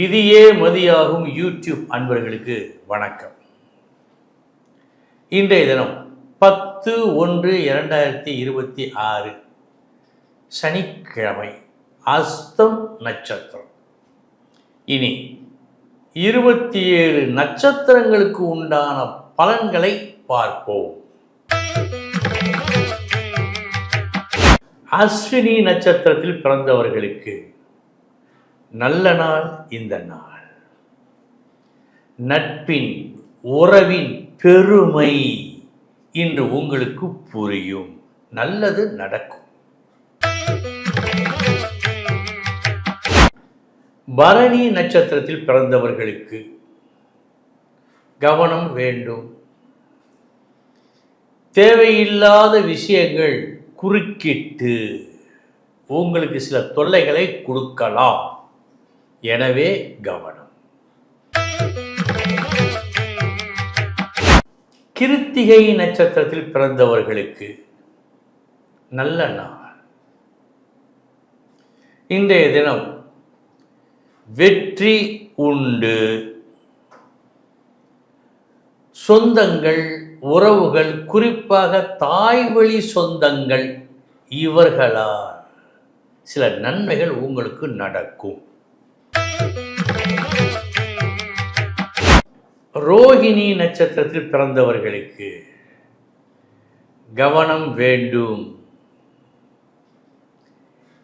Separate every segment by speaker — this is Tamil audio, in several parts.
Speaker 1: விதியே மதியாகும் யூடியூப் அன்பர்களுக்கு வணக்கம். இன்றைய தினம் பத்து ஒன்று இரண்டாயிரத்தி இருபத்தி ஆறு சனிக்கிழமை அஸ்தம் நட்சத்திரம். இனி இருபத்தி ஏழு நட்சத்திரங்களுக்கு உண்டான பலன்களை பார்ப்போம். அஸ்வினி நட்சத்திரத்தில் பிறந்தவர்களுக்கு நல்ல நாள் இந்த நாள். நட்பின் உறவின் பெருமை இன்று உங்களுக்கு புரியும். நல்லது நடக்கும். பரணி நட்சத்திரத்தில் பிறந்தவர்களுக்கு கவனம் வேண்டும். தேவையில்லாத விஷயங்கள் குறுக்கிட்டு உங்களுக்கு சில தொல்லைகளை கொடுக்கலாம். எனவே கவனம். கிருத்திகை நட்சத்திரத்தில் பிறந்தவர்களுக்கு நல்ல நாள். இன்றைய தினம் வெற்றி உண்டு. சொந்தங்கள் உறவுகள் குறிப்பாக தாய்வழி சொந்தங்கள் இவர்களால் சில நன்மைகள் உங்களுக்கு நடக்கும். ரோஹிணி நட்சத்திரத்தில் பிறந்தவர்களுக்கு கவனம் வேண்டும்.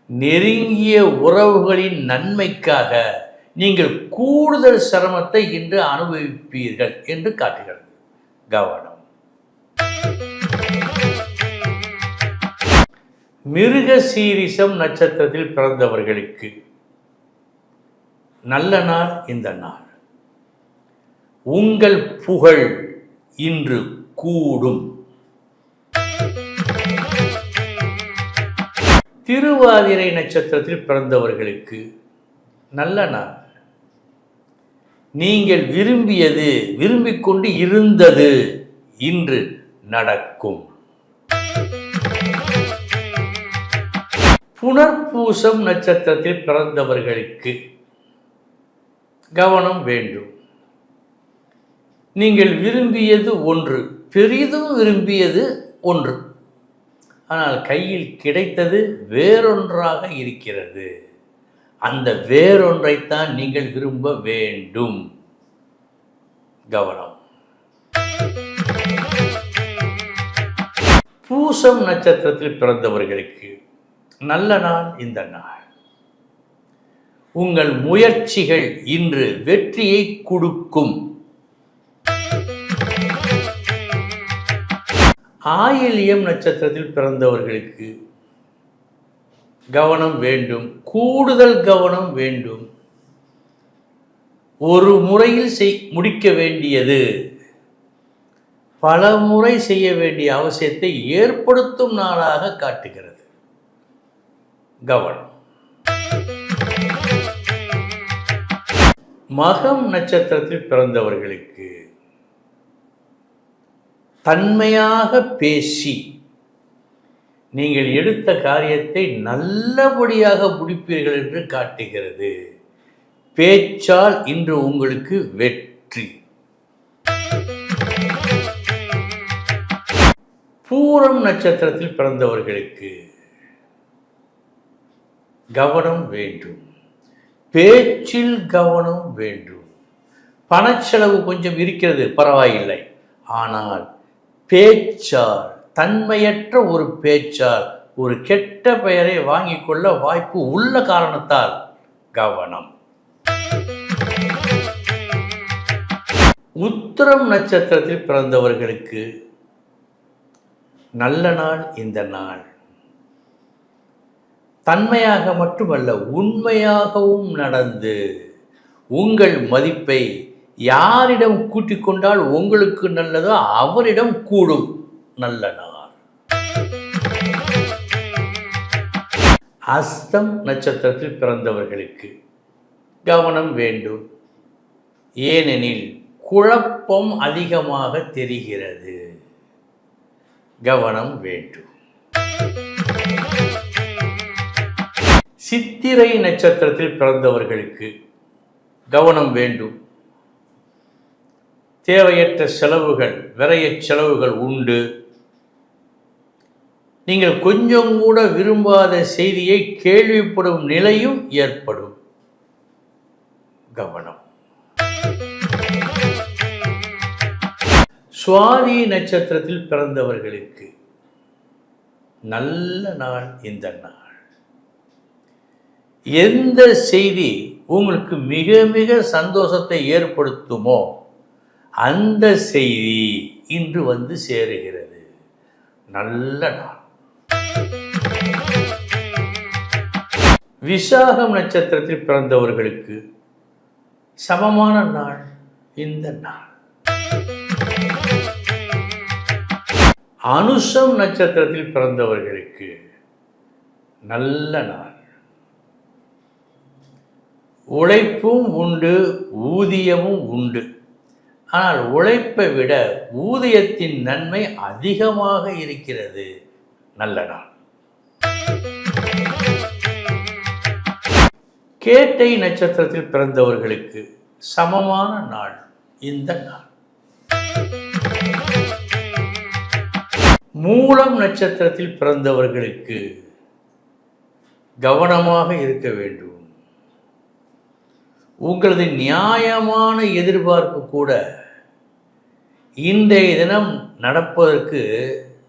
Speaker 1: நெருங்கிய உறவுகளின் நன்மைக்காக நீங்கள் கூடுதல் சிரமத்தை இன்று அனுபவிப்பீர்கள் என்று காட்டுகிறது. கவனம். மிருக சீரிசம் நட்சத்திரத்தில் பிறந்தவர்களுக்கு நல்ல நாள் இந்த நாள். உங்கள் புகழ் இன்று கூடும். திருவாதிரை நட்சத்திரத்தில் பிறந்தவர்களுக்கு நல்ல நாள். நீங்கள் விரும்பியது விரும்பிக் கொண்டு இருந்தது இன்று நடக்கும். புனர்பூசம் நட்சத்திரத்தில் பிறந்தவர்களுக்கு கவனம் வேண்டும். நீங்கள் விரும்பியது ஒன்று பெரிதும் விரும்பியது ஒன்று. ஆனால் கையில் கிடைத்தது வேறொன்றாக இருக்கிறது. அந்த வேறொன்றைத்தான் நீங்கள் விரும்ப வேண்டும். கவனம். பூசம் நட்சத்திரத்தில் பிறந்தவர்களுக்கு நல்ல நாள் இந்த நாள். உங்கள் முயற்சிகள் இன்று வெற்றியை கொடுக்கும். ஆயில்யம் நட்சத்திரத்தில் பிறந்தவர்களுக்கு கவனம் வேண்டும் கூடுதல் கவனம் வேண்டும். ஒரு முறையில் செய் முடிக்க வேண்டியது. பல முறை செய்ய வேண்டிய அவசியத்தை ஏற்படுத்தும் நாளாக காட்டுகிறது. கவனம். மகம் நட்சத்திரத்தில் பிறந்தவர்களுக்கு தன்மையாக பேசி நீங்கள் எடுத்த காரியத்தை நல்லபடியாக முடிப்பீர்கள் என்று காட்டுகிறது. பேச்சால் இன்று உங்களுக்கு வெற்றி. பூரம் நட்சத்திரத்தில் பிறந்தவர்களுக்கு கவனம் வேண்டும். பேச்சில் கவனம் வேண்டும். பணச்செலவு கொஞ்சம் இருக்கிறது பரவாயில்லை. ஆனால் பேச்சால் தன்மையற்ற ஒரு பேச்சால் ஒரு கெட்ட பெயரை வாங்கிக் கொள்ள வாய்ப்பு உள்ள காரணத்தால் கவனம். உத்திரம் நட்சத்திரத்தில் பிறந்தவர்களுக்கு நல்ல நாள் இந்த நாள். தன்மையாக மட்டுமல்ல உண்மையாகவும் நடந்து உங்கள் மதிப்பை யாரிடம் கூட்டிக் கொண்டால் உங்களுக்கு நல்லதோ அவரிடம் கூடும் நல்ல நாள். அஸ்தம் நட்சத்திரத்தில் பிறந்தவர்களுக்கு கவனம் வேண்டும். ஏனெனில் குழப்பம் அதிகமாக தெரிகிறது. கவனம் வேண்டும். சித்திரை நட்சத்திரத்தில் பிறந்தவர்களுக்கு கவனம் வேண்டும். தேவையற்ற செலவுகள் விரைய செலவுகள் உண்டு. நீங்கள் கொஞ்சம் கூட விரும்பாத செய்தியை கேள்விப்படும் நிலையும் ஏற்படும். கவனம். சுவாதி நட்சத்திரத்தில் பிறந்தவர்களுக்கு நல்ல நாள் இந்த நாள். எந்த செய்தி உங்களுக்கு மிக மிக சந்தோஷத்தை ஏற்படுத்துமோ அந்த செய்தி இன்று வந்து சேருகிறது. நல்ல நாள். விசாகம் நட்சத்திரத்தில் பிறந்தவர்களுக்கு சமமான நாள் இந்த நாள். அனுஷம் நட்சத்திரத்தில் பிறந்தவர்களுக்கு நல்ல நாள். உழைப்பும் உண்டு ஊதியமும் உண்டு. ஆனால் உழைப்பை விட ஊதியத்தின் நன்மை அதிகமாக இருக்கிறது நல்ல நாள். கேட்டை நட்சத்திரத்தில் பிறந்தவர்களுக்கு சமமான நாள் இந்த நாள். மூலம் நட்சத்திரத்தில் பிறந்தவர்களுக்கு கவனமாக இருக்க வேண்டும். உங்களது நியாயமான எதிர்பார்ப்பு கூட இன்றைய தினம் நடப்பதற்கு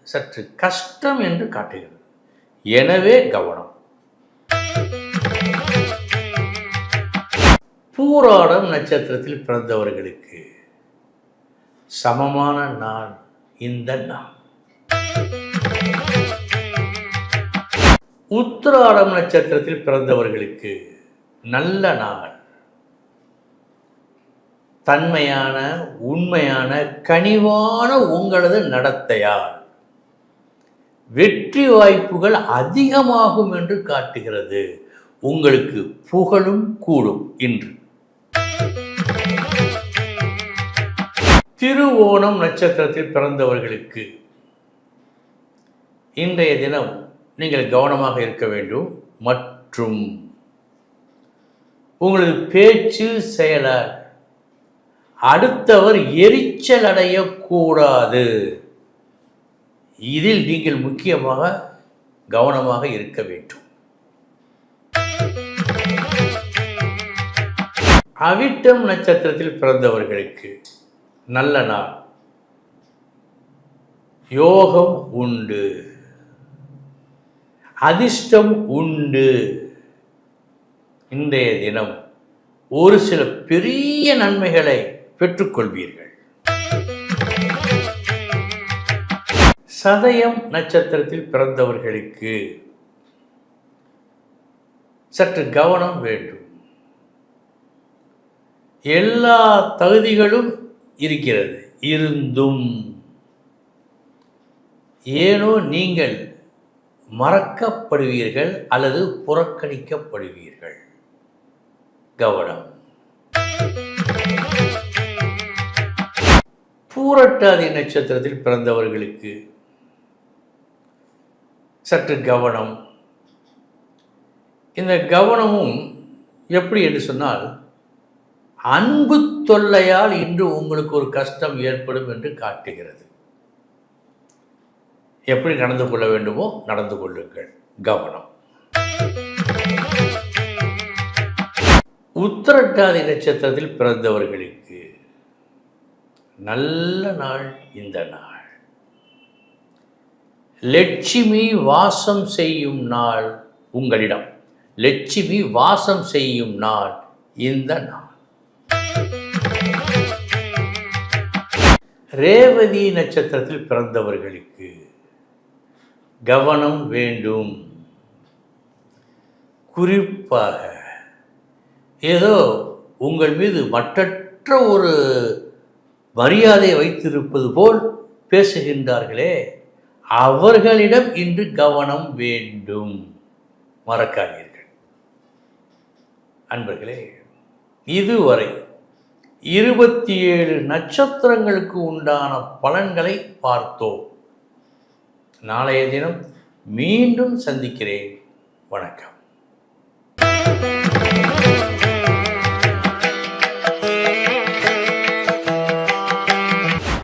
Speaker 1: சற்று கஷ்டம் என்று காட்டுகிறது. எனவே கவனம். பூராடம் நட்சத்திரத்தில் பிறந்தவர்களுக்கு சமமான நாள் இந்த நாள் உத்திராடம் நட்சத்திரத்தில் பிறந்தவர்களுக்கு நல்ல நாள். தன்மையான உண்மையான கனிவான உங்களது நடத்தையால். வெற்றி வாய்ப்புகள் அதிகமாகும் என்று காட்டுகிறது. உங்களுக்கு புகழும் கூடும் இன்று. திருவோணம் நட்சத்திரத்தில் பிறந்தவர்களுக்கு இன்றைய தினம் நீங்கள் கவனமாக இருக்க வேண்டும். மற்றும் உங்களது பேச்சு செயலால் அடுத்தவர் எரிச்சல் அடையக்கூடாது. இதில் நீங்கள் முக்கியமாக கவனமாக இருக்க வேண்டும். அவிட்டம் நட்சத்திரத்தில் பிறந்தவர்களுக்கு நல்ல நாள். யோகம் உண்டு. அதிர்ஷ்டம் உண்டு. இன்றைய தினம் ஒரு சில பெரிய நன்மைகளை பெற்றுக்கொள்வீர்கள். சதயம் நட்சத்திரத்தில் பிறந்தவர்களுக்கு சற்று கவனம் வேண்டும். எல்லா தகுதிகளும் இருக்கிறது. இருந்தும் ஏனோ நீங்கள் மறக்கப்படுவீர்கள் அல்லது புறக்கணிக்கப்படுவீர்கள். கவனம். பூரட்டாதி நட்சத்திரத்தில் பிறந்தவர்களுக்கு சற்று கவனம். இந்த கவனமும் எப்படி என்று சொன்னால் அன்பு தொல்லையால் இன்று உங்களுக்கு ஒரு கஷ்டம் ஏற்படும் என்று காட்டுகிறது. எப்படி நடந்து கொள்ள வேண்டுமோ நடந்து கொள்ளுங்கள். கவனம். உத்தரட்டாதி நட்சத்திரத்தில் பிறந்தவர்களுக்கு நல்ல நாள் இந்த நாள். லட்சுமி வாசம் செய்யும் நாள் உங்களிடம். லட்சுமி வாசம் செய்யும் நாள் இந்த நாள். ரேவதி நட்சத்திரத்தில் பிறந்தவர்களுக்கு கவனம் வேண்டும். குறிப்பாக ஏதோ உங்கள் மீது மற்றற்ற ஒரு மரியாதை வைத்திருப்பது போல் பேசுகின்றார்களே அவர்களிடம் இன்று கவனம் வேண்டும். மறக்காதீர்கள். அன்பர்களே இதுவரை இருபத்தி ஏழு நட்சத்திரங்களுக்கு உண்டான பலன்களை பார்த்தோம். நாளைய தினம் மீண்டும் சந்திக்கிறேன். வணக்கம்.